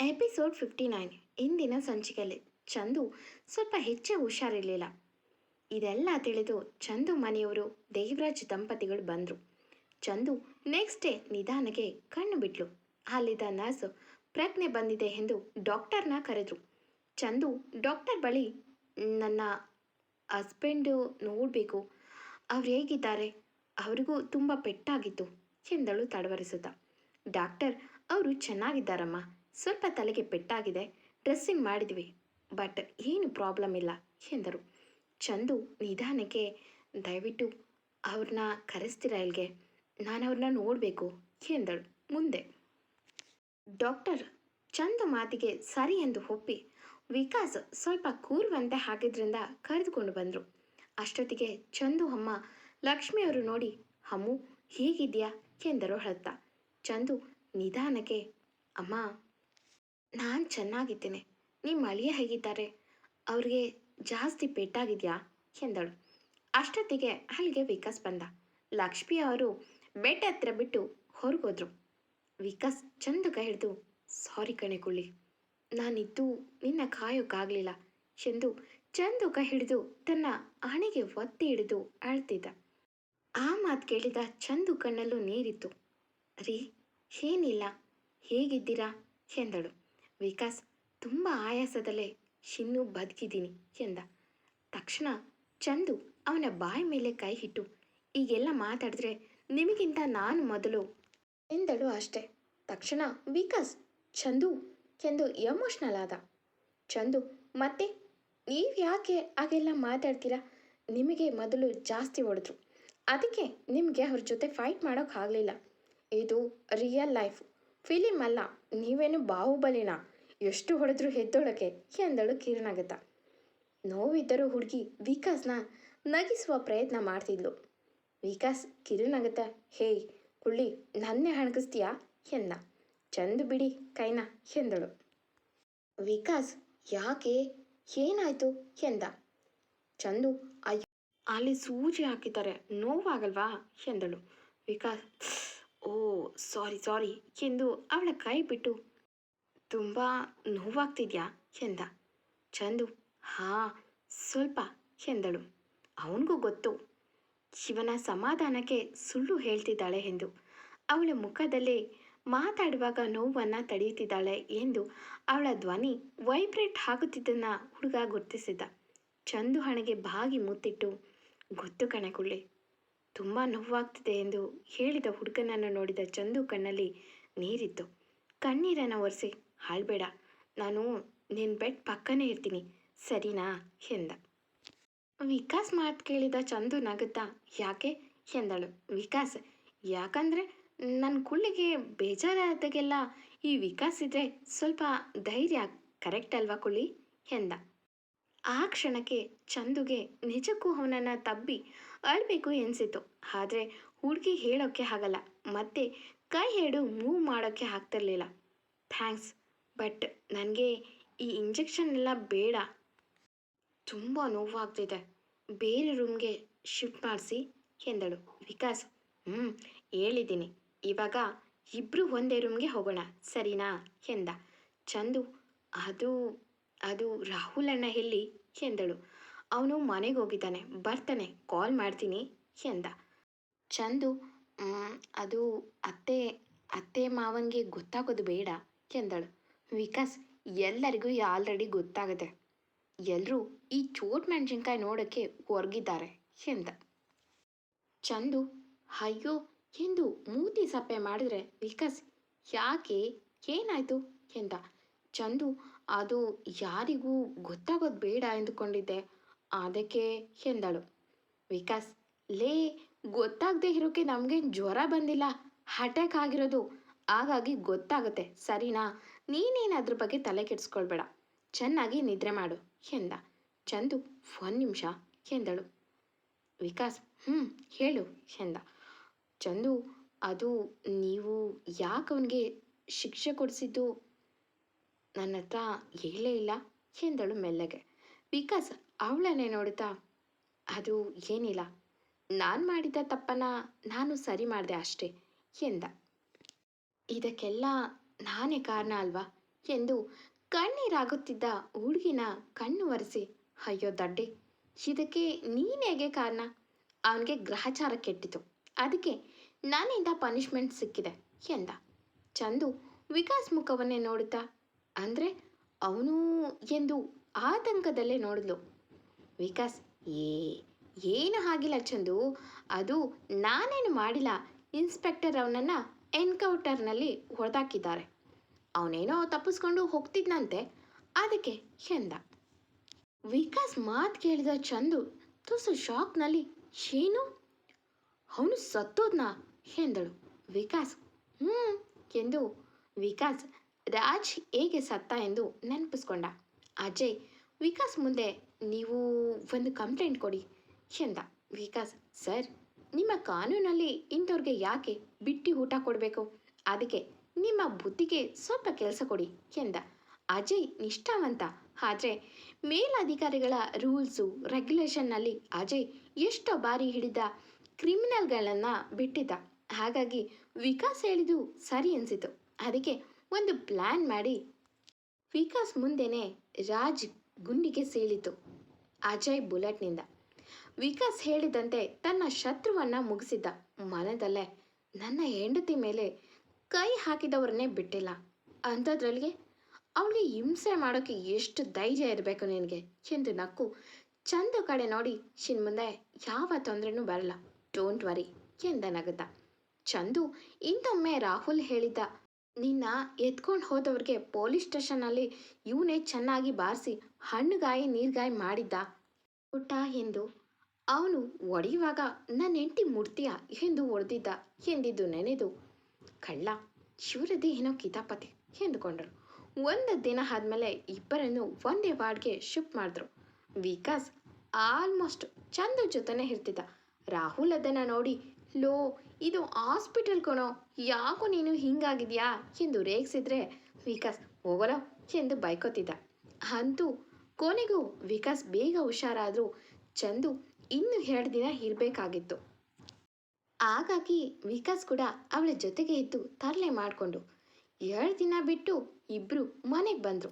Episode fifty nine ಇಂದಿನ ಸಂಚಿಕೆಯಲ್ಲಿ ಚಂದು ಸ್ವಲ್ಪ ಹೆಚ್ಚು ಹುಷಾರಿರಲಿಲ್ಲ. ಇದೆಲ್ಲ ತಿಳಿದು ಚಂದು ಮನೆಯವರು ದೇವರಾಜ್ ದಂಪತಿಗಳು ಬಂದರು. ಚಂದು ನೆಕ್ಸ್ಟ್ ಡೇ ನಿಧಾನಕ್ಕೆ ಕಣ್ಣು ಬಿಟ್ಲು. ಅಲ್ಲಿದ್ದ ನರ್ಸ್ ಪ್ರಜ್ಞೆ ಬಂದಿದೆ ಎಂದು ಡಾಕ್ಟರ್ನ ಕರೆದ್ರು. ಚಂದು ಡಾಕ್ಟರ್ ಬಳಿ, ನನ್ನ ಹಸ್ಬೆಂಡು ನೋಡಬೇಕು. ಅವ್ರು ಹೇಗಿದ್ದಾರೆ? ಅವರಿಗೂ ತುಂಬ ಪೆಟ್ಟಾಗಿತ್ತು, ಎಂದಳು ತಡವರಿಸುತ್ತಾ. ಡಾಕ್ಟರ್ ಅವರು ಚೆನ್ನಾಗಿದ್ದಾರಮ್ಮ. ಸ್ವಲ್ಪ ತಲೆಗೆ ಪೆಟ್ಟಾಗಿದೆ. ಡ್ರೆಸ್ಸಿಂಗ್ ಮಾಡಿದ್ವಿ, ಬಟ್ ಏನು ಪ್ರಾಬ್ಲಮ್ ಇಲ್ಲ ಎಂದರು. ಚಂದು ನಿಧಾನಕ್ಕೆ ದಯವಿಟ್ಟು ಅವ್ರನ್ನ ಕರೆಸ್ತೀರಾ ಇಲ್ಲಿಗೆ ನಾನು ಅವ್ರನ್ನ ನೋಡಬೇಕು ಎಂದಳು ಮುಂದೆ. ಡಾಕ್ಟರ್, ಚಂದು ಮಾತಿಗೆ ಸರಿ ಎಂದು ಒಪ್ಪಿ ವಿಕಾಸ್ ಸ್ವಲ್ಪ ಕೂರುವಂತೆ ಹಾಕಿದ್ರಿಂದ ಕರೆದುಕೊಂಡು ಬಂದರು. ಅಷ್ಟೊತ್ತಿಗೆ ಚಂದು ಅಮ್ಮ ಲಕ್ಷ್ಮಿಯವರು ನೋಡಿ, ಅಮ್ಮು ಹೇಗಿದ್ಯಾ ಎಂದರು ಹಳ್ತಾ ಚಂದು ನಿಧಾನಕ್ಕೆ, ಅಮ್ಮ ನಾನು ಚೆನ್ನಾಗಿದ್ದೇನೆ. ನಿಮ್ಮ ಅಳಿಯ ಹೇಗಿದ್ದಾರೆ? ಅವ್ರಿಗೆ ಜಾಸ್ತಿ ಪೆಟ್ಟಾಗಿದೆಯಾ? ಎಂದಳು. ಅಷ್ಟೊತ್ತಿಗೆ ಅಲ್ಲಿಗೆ ವಿಕಾಸ್ ಬಂದ. ಲಕ್ಷ್ಮಿ ಅವರು ಬೆಟ್ಟ ಹತ್ರ ಬಿಟ್ಟು ಹೊರಗೋದ್ರು. ವಿಕಾಸ್ ಚಂದ ಕೈ ಹಿಡಿದು ಸಾರಿ ಕಣೆ ಕುಳ್ಳಿ. ನಾನಿದ್ದು ನಿನ್ನ ಕಾಯೋಕ್ಕಾಗಲಿಲ್ಲ ಎಂದು ಚಂದು ಕೈ ಹಿಡಿದು ತನ್ನ ಹಣೆಗೆ ಒತ್ತಿ ಹಿಡಿದು ಅಳ್ತಿದ್ದ. ಆ ಮಾತು ಕೇಳಿದ ಚಂದು ಕಣ್ಣಲ್ಲೂ ನೀರಿತ್ತು. ರೀ, ಏನಿಲ್ಲ. ಹೇಗಿದ್ದೀರಾ? ಎಂದಳು. ವಿಕಾಸ್, ತುಂಬ ಆಯಾಸದಲ್ಲೇ ಶಿನ್ನು ಬದುಕಿದ್ದೀನಿ ಎಂದ. ತಕ್ಷಣ ಚಂದು ಅವನ ಬಾಯಿ ಮೇಲೆ ಕೈ ಇಟ್ಟು, ಈಗೆಲ್ಲ ಮಾತಾಡಿದ್ರೆ ನಿಮಗಿಂತ ನಾನು ಮೊದಲು ಎಂದಳು ಅಷ್ಟೆ. ತಕ್ಷಣ ವಿಕಾಸ್, ಚಂದು ಎಂದು ಎಮೋಷ್ನಲ್ ಆದ. ಚಂದು, ಮತ್ತೆ ನೀವು ಯಾಕೆ ಹಾಗೆಲ್ಲ ಮಾತಾಡ್ತೀರಾ? ನಿಮಗೆ ಮೊದಲು ಜಾಸ್ತಿ ಹೊಡೆದ್ರು. ಅದಕ್ಕೆ ನಿಮಗೆ ಅವ್ರ ಜೊತೆ ಫೈಟ್ ಮಾಡೋಕ್ಕಾಗಲಿಲ್ಲ ಇದು ರಿಯಲ್ ಲೈಫ್ ಫಿಲಿಮ್ ಅಲ್ಲ, ನೀವೇನು ಬಾಹುಬಲಿನ? ಎಷ್ಟು ಹೊಡೆದ್ರು ಹೆದ್ದೊಳಗೆ ಎಂದಳು ಕಿರಣಗತ. ನೋವಿದ್ದರೂ ಹುಡುಗಿ ವಿಕಾಸ್ನ ನಗಿಸುವ ಪ್ರಯತ್ನ ಮಾಡ್ತಿದ್ಲು. ವಿಕಾಸ್, ಕಿರಣಗತ ಹೇಯ್ ಕುಳ್ಳಿ, ನನ್ನೇ ಹಣಗಿಸ್ತೀಯಾ? ಎಂದ. ಚಂದು ಬಿಡಿ, ಕೈನ, ಎಂದಳು. ವಿಕಾಸ್, ಯಾಕೆ? ಏನಾಯ್ತು? ಎಂದ. ಚಂದು, ಅಯ್ಯೋ, ಅಲ್ಲಿ ಸೂಜಿ ಹಾಕಿದ್ದಾರೆ, ನೋವಾಗಲ್ವಾ? ಎಂದಳು. ವಿಕಾಸ್, ಓ, ಸಾರಿ ಸಾರಿ, ಎಂದು ಅವಳ ಕೈ ಬಿಟ್ಟು ತುಂಬ ನೋವಾಗ್ತಿದ್ಯಾ? ಎಂದ. ಚಂದು. ಹಾ, ಸ್ವಲ್ಪ, ಎಂದಳು. ಅವನಿಗೂ ಗೊತ್ತು. ಶಿವನ ಸಮಾಧಾನಕ್ಕೆ ಸುಳ್ಳು ಹೇಳ್ತಿದ್ದಾಳೆ ಎಂದು. ಅವಳ ಮುಖದಲ್ಲಿ ಮಾತಾಡುವಾಗ ನೋವನ್ನು ತಡೆಯುತ್ತಿದ್ದಾಳೆ ಎಂದು ಅವಳ ಧ್ವನಿ ವೈಬ್ರೇಟ್ ಆಗುತ್ತಿದ್ದನ್ನ ಹುಡುಗ ಗುರ್ತಿಸಿದ್ದ. ಚಂದು ಹಣೆಗೆ ಬಾಗಿ ಮುತ್ತಿಟ್ಟು, ಗೊತ್ತು ಕಣಕುಳ್ಳಿ ತುಂಬ ನೋವಾಗ್ತಿದೆ ಎಂದು ಹೇಳಿದ ಹುಡುಗನನ್ನು ನೋಡಿದ ಚಂದು ಕಣ್ಣಲ್ಲಿ ನೀರಿತ್ತು. ಕಣ್ಣೀರನ್ನು ಒರೆಸಿ ಹಾಳ್ಬೇಡ. ನಾನು ನಿನ್ನ ಬೆಡ್ ಪಕ್ಕನೇ ಇರ್ತೀನಿ. ಸರಿನಾ? ಎಂದ. ವಿಕಾಸ್ ಮಾತು ಕೇಳಿದ ಚಂದು ನಗುತ್ತಾ, ಯಾಕೆ? ಎಂದಳು. ವಿಕಾಸ್, ಯಾಕಂದರೆ ನನ್ನ ಕುಳ್ಳಿಗೆ ಬೇಜಾರಾದಾಗೆಲ್ಲ ಈ ವಿಕಾಸ್ ಇದ್ರೆ ಸ್ವಲ್ಪ ಧೈರ್ಯ, ಕರೆಕ್ಟ್ ಅಲ್ವಾ ಕುಳ್ಳಿ ಎಂದ. ಆ ಕ್ಷಣಕ್ಕೆ ಚಂದುಗೆ ನಿಜಕ್ಕೂ ಅವನನ್ನು ತಬ್ಬಿ ಅಳಬೇಕು ಎನಿಸಿತು ಆದರೆ ಹುಡುಗಿ ಹೇಳೋಕ್ಕೆ ಆಗಲ್ಲ. ಮತ್ತೆ ಕೈ ಹಿಡು ಮೂವ್ ಮಾಡೋಕ್ಕೆ ಆಗ್ತಿರ್ಲಿಲ್ಲ. ಥ್ಯಾಂಕ್ಸ್ ಬಟ್ ನನಗೆ ಈ ಇಂಜೆಕ್ಷನ್ ಎಲ್ಲ ಬೇಡ. ತುಂಬ ನೋವಾಗ್ತಿದೆ. ಬೇರೆ ರೂಮ್ಗೆ ಶಿಫ್ಟ್ ಮಾಡಿಸಿ ಎಂದಳು ವಿಕಾಸ್. ಹ್ಞೂ ಹೇಳಿದ್ದೀನಿ. ಇವಾಗ ಇಬ್ಬರು ಒಂದೇ ರೂಮ್ಗೆ ಹೋಗೋಣ ಸರಿನಾ? ಎಂದ. ಚಂದು ಅದು ಅದು ರಾಹುಲ್ ಅಣ್ಣ ಎಲ್ಲಿ? ಎಂದಳು. ಅವನು ಮನೆಗೆ ಹೋಗಿದ್ದಾನೆ ಬರ್ತಾನೆ ಕಾಲ್ ಮಾಡ್ತೀನಿ ಎಂದ. ಚಂದು "ಮ್, ಅದು ಅತ್ತೆ ಅತ್ತೆ ಮಾವನಿಗೆ ಗೊತ್ತಾಗೋದು ಬೇಡ ಎಂದಳು. ವಿಕಾಸ್, ಎಲ್ಲರಿಗೂ ಆಲ್ರೆಡಿ ಗೊತ್ತಾಗುತ್ತೆ. ಎಲ್ಲರೂ ಈ ಚೋಟ್ ಮೆಣಸಿನ್ಕಾಯಿ ನೋಡೋಕ್ಕೆ ಹೊರಗಿದ್ದಾರೆ, ಎಂದ. ಚಂದು, ಅಯ್ಯೋ, ಎಂದು ಮೂತಿ ಸಪ್ಪೆ ಮಾಡಿದ್ರೆ ವಿಕಾಸ್, ಯಾಕೆ, ಏನಾಯ್ತು, ಎಂದ. ಚಂದು, ಅದು ಯಾರಿಗೂ ಗೊತ್ತಾಗೋದು ಬೇಡ ಎಂದುಕೊಂಡಿದ್ದೆ, ಅದಕ್ಕೆ ಎಂದಳು. ವಿಕಾಸ್, ಲೇ, ಗೊತ್ತಾಗದೆ ಇರೋಕ್ಕೆ ನಮಗೆ ಜ್ವರ ಬಂದಿಲ್ಲ ಅಟ್ಯಾಕ್ ಆಗಿರೋದು, ಹಾಗಾಗಿ ಗೊತ್ತಾಗುತ್ತೆ, ಸರಿನಾ? ನೀನೇನು ಅದ್ರ ಬಗ್ಗೆ ತಲೆ ಕೆಡಿಸ್ಕೊಳ್ಬೇಡ. ಚೆನ್ನಾಗಿ ನಿದ್ರೆ ಮಾಡು, ಎಂದ. ಚಂದು, ಒಂದು ನಿಮಿಷ, ಎಂದಳು. ವಿಕಾಸ್ ಹ್ಞೂ ಹೇಳು, ಎಂದ. ಚಂದು, ಅದು ನೀವು ಯಾಕೆ ಅವನಿಗೆ ಶಿಕ್ಷೆ ಕೊಡಿಸಿದ್ದು? ನನ್ನ ಹತ್ರ ಹೇಳೇ ಇಲ್ಲ, ಎಂದಳು ಮೆಲ್ಲಗೆ. ವಿಕಾಸ್, ಅವಳನ್ನೇ ನೋಡುತ್ತಾ? ಅದು ಏನಿಲ್ಲ. ನಾನು ಮಾಡಿದ ತಪ್ಪನ್ನ ನಾನು ಸರಿ ಮಾಡಿದೆ ಅಷ್ಟೇ, ಎಂದ. ಇದಕ್ಕೆಲ್ಲ ನಾನೇ ಕಾರಣ ಅಲ್ವಾ? ಎಂದು ಕಣ್ಣೀರಾಗುತ್ತಿದ್ದ ಹುಡುಗಿನ ಕಣ್ಣು ಒರೆಸಿ, ಅಯ್ಯೋ ದಡ್ಡೆ, ಇದಕ್ಕೆ ನೀನೇಗೆ ಕಾರಣ? ಅವನಿಗೆ ಗ್ರಹಚಾರ ಕೆಟ್ಟಿತು. ಅದಕ್ಕೆ ನನ್ನಿಂದ ಪನಿಷ್ಮೆಂಟ್ ಸಿಕ್ಕಿದೆ, ಎಂದ. ಚಂದು ವಿಕಾಸ್ ಮುಖವನ್ನೇ ನೋಡುತ್ತಾ, ಅಂದರೆ ಅವನು ಎಂದು ಆತಂಕದಲ್ಲೇ ನೋಡಿದ್ಲು? ವಿಕಾಸ್, ಏ, ಏನು ಆಗಿಲ್ಲ ಚಂದು. ಅದು ನಾನೇನು ಮಾಡಿಲ್ಲ. ಇನ್ಸ್ಪೆಕ್ಟರ್ ಅವನನ್ನು ಎನ್ಕೌಂಟರ್ನಲ್ಲಿ ಹೊಡೆದಾಕಿದ್ದಾರೆ. ಅವನೇನೋ ತಪ್ಪಿಸ್ಕೊಂಡು ಹೋಗ್ತಿದ್ನಂತೆ, ಅದಕ್ಕೆ ಎಂದ. ವಿಕಾಸ್ ಮಾತು ಕೇಳಿದ ಚಂದು ತುಸು ಶಾಕ್ನಲ್ಲಿ, ಏನು? ಅವನು ಸತ್ತೋದ್ನ? ಎಂದಳು. ವಿಕಾಸ್ ಹ್ಞೂ ಎಂದು ವಿಕಾಸ್, ರಾಜ್ ಹೇಗೆ ಸತ್ತ ಎಂದು ನೆನಪಿಸ್ಕೊಂಡ. ಅಜಯ್, ವಿಕಾಸ್ ಮುಂದೆ ನೀವು ಒಂದು ಕಂಪ್ಲೇಂಟ್ ಕೊಡಿ, ಎಂದ. ವಿಕಾಸ್, ಸರ್ ನಿಮ್ಮ ಕಾನೂನಲ್ಲಿ ಇಂಥವ್ರಿಗೆ ಯಾಕೆ ಬಿಟ್ಟು ಊಟ ಕೊಡಬೇಕು? ಅದಕ್ಕೆ ನಿಮ್ಮ ಬುದ್ಧಿಗೆ ಸ್ವಲ್ಪ ಕೆಲಸ ಕೊಡಿ ಎಂದ. ಅಜಯ್ ನಿಷ್ಠಾವಂತ. ಆದರೆ ಮೇಲಧಿಕಾರಿಗಳ ರೂಲ್ಸು, ರೆಗ್ಯುಲೇಷನ್ನಲ್ಲಿ ಅಜಯ್ ಎಷ್ಟೋ ಬಾರಿ ಹಿಡಿದ ಕ್ರಿಮಿನಲ್ಗಳನ್ನು ಬಿಟ್ಟಿದ್ದ. ಹಾಗಾಗಿ ವಿಕಾಸ್ ಹೇಳಿದು ಸರಿ ಅನಿಸಿತು. ಅದಕ್ಕೆ ಒಂದು ಪ್ಲ್ಯಾನ್ ಮಾಡಿ. ವಿಕಾಸ್ ಮುಂದೆನೇ ರಾಜ್ ಗುಂಡಿಗೆ ಸೀಳಿತು. ಅಜಯ್ ಬುಲೆಟ್ನಿಂದ. ವಿಕಾಸ್ ಹೇಳಿದಂತೆ ತನ್ನ ಶತ್ರುವನ್ನ ಮುಗಿಸಿದ್ದ ಮನದಲ್ಲೇ ನನ್ನ ಹೆಂಡತಿ ಮೇಲೆ ಕೈ ಹಾಕಿದವ್ರನ್ನೇ ಬಿಟ್ಟಿಲ್ಲ. ಅಂಥದ್ರಲ್ಲಿಗೆ ಅವಳಿಗೆ ಹಿಂಸೆ ಮಾಡೋಕ್ಕೆ ಎಷ್ಟು ಧೈರ್ಯ ಇರಬೇಕು ನಿನಗೆ ಎಂದು ನಕ್ಕು ಚಂದ ಕಡೆ ನೋಡಿ ಶಿನ್ ಮುಂದೆ ಯಾವ ತೊಂದರೆನೂ ಬರಲ್ಲ. ಡೋಂಟ್ ವರಿ ಎಂದ ನಗುತ್ತ. ಚಂದು ಇಂದೊಮ್ಮೆ ರಾಹುಲ್ ಹೇಳಿದ್ದ ನಿನ್ನ ಎತ್ಕೊಂಡು ಹೋದವ್ರಿಗೆ ಪೊಲೀಸ್ ಸ್ಟೇಷನಲ್ಲಿ ಇವನೇ ಚೆನ್ನಾಗಿ ಬಾರಿಸಿ ಹಣ್ಣುಗಾಯಿ ನೀರ್ಗಾಯಿ ಮಾಡಿದ್ದ. ಪುಟ್ಟ ಎಂದು ಅವನು ಒಡೆಯುವಾಗ ನನ್ನ ಹೆಂಡತಿ ಮುಡ್ತೀಯ ಎಂದು ಒಡೆದಿದ್ದ ಎಂದಿದ್ದು ನೆನೆದು. ಕಳ್ಳ ಶಿವರದಿ ಏನೋ ಕಿತಾಪತಿ ಎಂದುಕೊಂಡರು. ಒಂದು ದಿನ ಆದಮೇಲೆ ಇಬ್ಬರನ್ನು ಒಂದೇ ವಾರ್ಡ್ಗೆ ಶಿಫ್ಟ್ ಮಾಡಿದ್ರು. ವಿಕಾಸ್ ಆಲ್ಮೋಸ್ಟ್ ಚಂದು ಜೊತೆನೇ ಇರ್ತಿದ್ದ. ರಾಹುಲ್ ಅದನ್ನು ನೋಡಿ, ಲೋ, ಇದು ಹಾಸ್ಪಿಟಲ್ ಕಣೋ, ಯಾಕೋ ನೀನು ಹಿಂಗಾಗಿದ್ಯಾ ಎಂದು ರೇಗಿಸಿದ್ರೆ ವಿಕಾಸ್, ಹೋಗೋಲ ಎಂದು ಬೈಕೋತಿದ್ದ. ಅಂತೂ ಕೊನೆಗೂ ವಿಕಾಸ್ ಬೇಗ ಹುಷಾರಾದರೂ. ಚಂದು ಇನ್ನು ಎರಡು ದಿನ ಇರಬೇಕಾಗಿತ್ತು. ಹಾಗಾಗಿ ವಿಕಾಸ್ ಕೂಡ ಅವಳ ಜೊತೆಗೆ ಇದ್ದು ತರಲೆ ಮಾಡಿಕೊಂಡು ಎರಡು ದಿನ ಬಿಟ್ಟು ಇಬ್ಬರು ಮನೆಗೆ ಬಂದರು.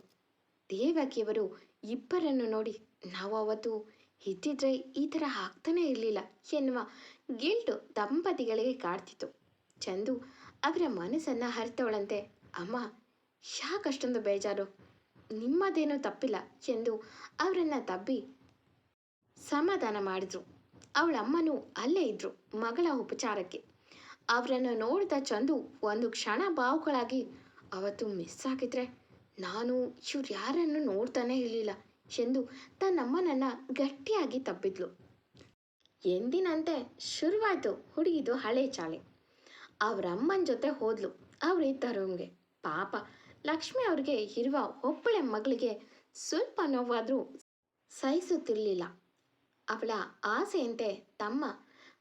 ದೇವಕಿಯವರು ಇಬ್ಬರನ್ನು ನೋಡಿ ನಾವು ಅವತ್ತು ಇದ್ದಿದ್ರೆ ಈ ಥರ ಆಗ್ತಾನೇ ಇರಲಿಲ್ಲ ಎನ್ನುವ ಗಿಲ್ಟು ದಂಪತಿಗಳಿಗೆ ಕಾಡ್ತಿತ್ತು. ಚಂದು ಅವರ ಮನಸ್ಸನ್ನು ಹರಿತವಳಂತೆ, ಅಮ್ಮ, ಯಾಕಷ್ಟೊಂದು ಬೇಜಾರು? ನಿಮ್ಮದೇನೂ ತಪ್ಪಿಲ್ಲ ಎಂದು ಅವರನ್ನು ತಬ್ಬಿ ಸಮಾಧಾನ ಮಾಡಿದ್ರು. ಅವಳಮ್ಮನೂ ಅಲ್ಲೇ ಇದ್ರು ಮಗಳ ಉಪಚಾರಕ್ಕೆ. ಅವರನ್ನು ನೋಡಿದ ಚಂದು ಒಂದು ಕ್ಷಣ ಬಾವುಗಳಾಗಿ ಅವತ್ತು ಮಿಸ್ ಆಗಿದ್ರೆ ನಾನು ಇವ್ರು ಯಾರನ್ನು ನೋಡ್ತಾನೆ ಇರಲಿಲ್ಲ ಎಂದು ತನ್ನಮ್ಮನನ್ನು ಗಟ್ಟಿಯಾಗಿ ತಬ್ಬಿದ್ಲು. ಎಂದಿನಂತೆ ಶುರುವಾಯಿತು ಹುಡುಗಿದು ಹಳೆ ಚಾಲೆ. ಅವರಮ್ಮನ ಜೊತೆ ಹೋದ್ಲು ಅವರಿದ್ದ ರೂಮ್ಗೆ ಪಾಪ, ಲಕ್ಷ್ಮಿ ಅವ್ರಿಗೆ ಇರುವ ಒಬ್ಬಳೆ ಮಗಳಿಗೆ ಸ್ವಲ್ಪ ನೋವಾದರೂ ಸಹಿಸುತ್ತಿರಲಿಲ್ಲ. ಅವಳ ಆಸೆಯಂತೆ ತಮ್ಮ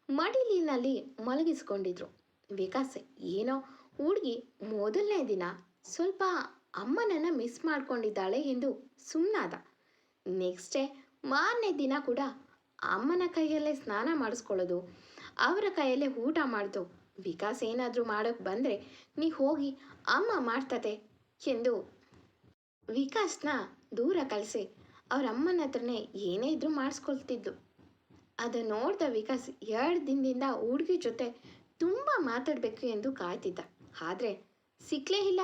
ಮಡಿಲಿನಲ್ಲಿ ಮಲಗಿಸಿಕೊಂಡಿದ್ರು. ವಿಕಾಸ್ ಏನೋ ಹುಡುಗಿ ಮೊದಲನೇ ದಿನ ಸ್ವಲ್ಪ ಅಮ್ಮನನ್ನು ಮಿಸ್ ಮಾಡ್ಕೊಂಡಿದ್ದಾಳೆ ಎಂದು ಸುಮ್ಮನಾದ ನೆಕ್ಸ್ಟ್ ಡೇ ಮಾರನೇ ದಿನ ಕೂಡ ಅಮ್ಮನ ಕೈಯಲ್ಲೇ ಸ್ನಾನ ಮಾಡಿಸ್ಕೊಳ್ಳೋದು, ಅವರ ಕೈಯಲ್ಲೇ ಊಟ ಮಾಡ್ದು. ವಿಕಾಸ್ ಏನಾದರೂ ಮಾಡೋಕ್ಕೆ ಬಂದರೆ ನೀ ಹೋಗಿ ಅಮ್ಮ ಮಾಡ್ತತೆ ಎಂದು ವಿಕಾಸ್ನ ದೂರ ಕಳಿಸಿ ಅವ್ರ ಅಮ್ಮನ ಹತ್ರನೇ ಏನೇ ಇದ್ರೂ ಮಾಡಿಸ್ಕೊಳ್ತಿದ್ಲು ಅದು ನೋಡಿದ ವಿಕಾಸ್ ಎರಡು ದಿನದಿಂದ ಹುಡುಗಿ ಜೊತೆ ತುಂಬ ಮಾತಾಡಬೇಕು ಎಂದು ಕಾಯ್ತಿದ್ದ. ಆದರೆ ಸಿಕ್ಕಲೇ ಇಲ್ಲ.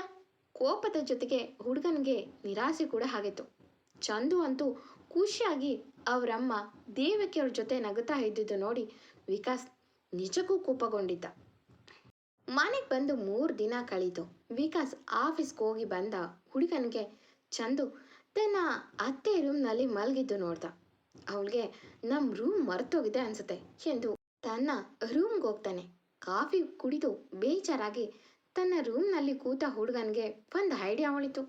ಕೋಪದ ಜೊತೆಗೆ ಹುಡುಗನಿಗೆ ನಿರಾಸೆ ಕೂಡ ಆಗಿತ್ತು. ಚಂದು ಅಂತೂ ಖುಷಿಯಾಗಿ ಅವರಮ್ಮ ದೇವಕ್ಕೆ ಅವ್ರ ಜೊತೆ ನಗುತ್ತಾ ಇದ್ದಿದ್ದು ನೋಡಿ ವಿಕಾಸ್ ನಿಜಕ್ಕೂ ಕೋಪಗೊಂಡಿದ್ದ. ಮನೆಗೆ ಬಂದು ಮೂರು ದಿನ ಕಳೀತು. ವಿಕಾಸ್ ಆಫೀಸ್ಗೆ ಹೋಗಿ ಬಂದ ಹುಡುಗನಿಗೆ ಚಂದು ತನ್ನ ಅತ್ತೆ ರೂಮ್ನಲ್ಲಿ ಮಲಗಿದ್ದು ನೋಡ್ದ. ಅವಳಿಗೆ ನಮ್ಮ ರೂಮ್ ಮರ್ತೋಗಿದೆ ಅನ್ಸುತ್ತೆ. ಎಂದು ತನ್ನ ರೂಮ್ಗೆ ಹೋಗ್ತಾನೆ. ಕಾಫಿ ಕುಡಿದು ಬೇಜಾರಾಗಿ ತನ್ನ ರೂಮ್ನಲ್ಲಿ ಕೂತ ಹುಡುಗನಿಗೆ ಒಂದು ಐಡಿಯಾ ಹೊಳಿತು.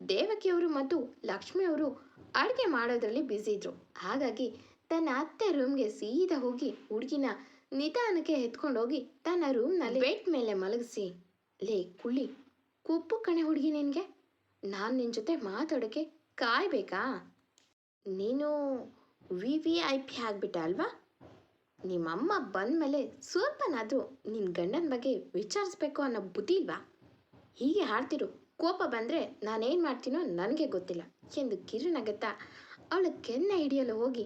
ದೇವಕಿಯವರು ಮತ್ತು ಲಕ್ಷ್ಮಿಯವರು ಅಡುಗೆ ಮಾಡೋದ್ರಲ್ಲಿ ಬ್ಯುಸಿ ಇದ್ರು. ಹಾಗಾಗಿ ತನ್ನ ಅತ್ತೆ ರೂಮ್ಗೆ ಸೀದಾ ಹೋಗಿ ಹುಡುಗಿನ ನಿಧಾನಕ್ಕೆ ಎತ್ಕೊಂಡೋಗಿ ತನ್ನ ರೂಮ್ನಲ್ಲಿ ಬೆಡ್ ಮೇಲೆ ಮಲಗಿಸಿ, ಲೇ, ಕುಳ್ಳಿ, ಕುಪ್ಪು ಕಣೆ ಹುಡುಗಿ ನಿನಗೆ. ನಾನು ನಿನ್ನ ಜೊತೆ ಮಾತಾಡೋಕ್ಕೆ ಕಾಯ್ಬೇಕಾ? ನೀನು ವಿ ವಿ ಐ ಪಿ ಆಗಿಬಿಟ್ಟ ಅಲ್ವಾ? ನಿಮ್ಮಮ್ಮ ಬಂದಮೇಲೆ ಸ್ವಲ್ಪನಾದರೂ ನಿನ್ನ ಗಂಡನ ಬಗ್ಗೆ ವಿಚಾರಿಸ್ಬೇಕು ಅನ್ನೋ ಬುದ್ಧಿ ಇಲ್ವಾ? ಹೀಗೆ ಹಾಡ್ತಿರು ಕೋಪ ಬಂದರೆ ನಾನೇನು ಮಾಡ್ತೀನೋ ನನಗೆ ಗೊತ್ತಿಲ್ಲ ಎಂದು ಕಿರುನಗತ್ತ ಅವಳ ಕೆನ್ನೆ ಹಿಡಿಯಲು ಹೋಗಿ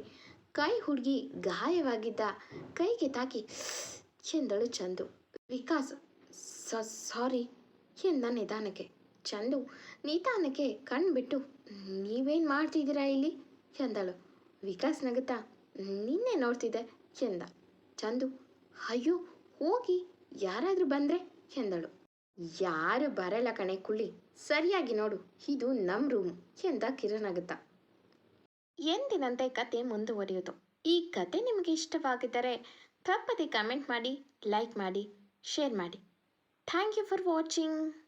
ಕೈ ಹುಡುಗಿ ಗಾಯವಾಗಿದ್ದ ಕೈಗೆ ತಾಕಿ ಎಂದಳು ಚಂದು. ವಿಕಾಸ್ ಸಾರಿ ಎಂದ ನಿಧಾನಕ್ಕೆ. ಚಂದು ನಿಧಾನಕ್ಕೆ ಕಣ್ಬಿಟ್ಟು ನೀವೇನು ಮಾಡ್ತಿದ್ದೀರಾ ಇಲ್ಲಿ? ಎಂದಳು. ವಿಕಾಸ್ ನಗುತ್ತಾ, ನಿನ್ನೆ ನೋಡ್ತಿದ್ದೆ, ಎಂದ. ಚಂದು, ಅಯ್ಯೋ, ಹೋಗಿ ಯಾರಾದರೂ ಬಂದರೆ? ಎಂದಳು. ಯಾರು ಬರಲ್ಲ ಕಣೆ ಕುಳ್ಳಿ, ಸರಿಯಾಗಿ ನೋಡು, ಇದು ನಮ್ಮ ರೂಮ್, ಎಂದ ಕಿರಣಾಗುತ್ತ ಎಂದಿನಂತೆ ಕತೆ ಮುಂದುವರಿಯುವುದು ಈ ಕತೆ ನಿಮಗೆ ಇಷ್ಟವಾಗಿದ್ದರೆ ತಪ್ಪದೆ ಕಮೆಂಟ್ ಮಾಡಿ, ಲೈಕ್ ಮಾಡಿ, ಶೇರ್ ಮಾಡಿ. Thank you for watching.